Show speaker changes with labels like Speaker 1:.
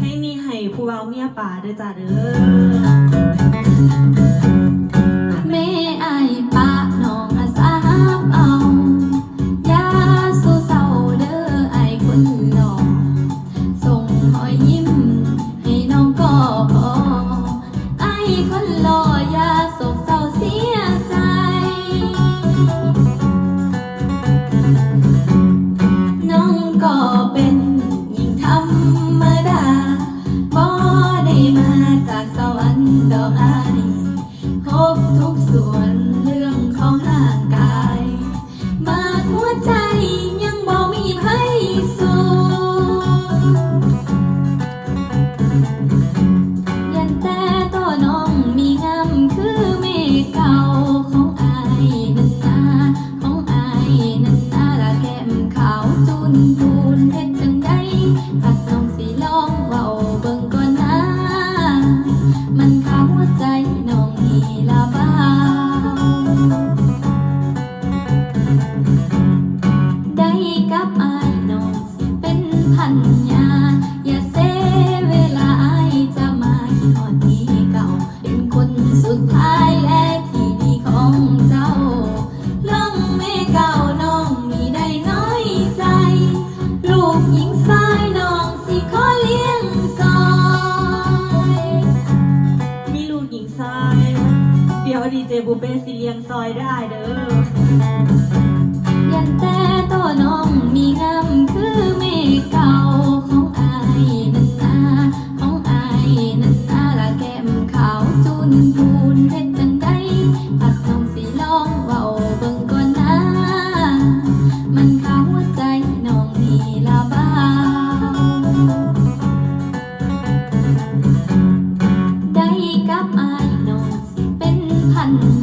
Speaker 1: ให้นี่ให้ผู้เว้าเมียป่าเด้อจ้าเด้อ
Speaker 2: บทุกส่วนเรื่องของร่างกาย มาหัวใจยังบ่มีไผสู้ยันแต่ตัวน้องมีงามคือเมฆเก่าของอายนั่นนาของอายนั่นนาละแก้มขาวจุนพูนเฮ็ดจังใดผัดน้องสิลองเว้าเบิ่งก่อนนะมัน ยวดีเจ
Speaker 1: บูเป้สิเลียงซอยได้เด้อ
Speaker 2: ยันแต่ตัวน้องมีงามคือเมฆเก่าของอายนันนาของอายนันนาละแก้มขาวจุนพูนเฮ็ดจังใดผัดน้องสิลองเว้าเบิ่งก่อนนะมันเข้าหัวใจน้องนี่ละบ้าได้กับอา เ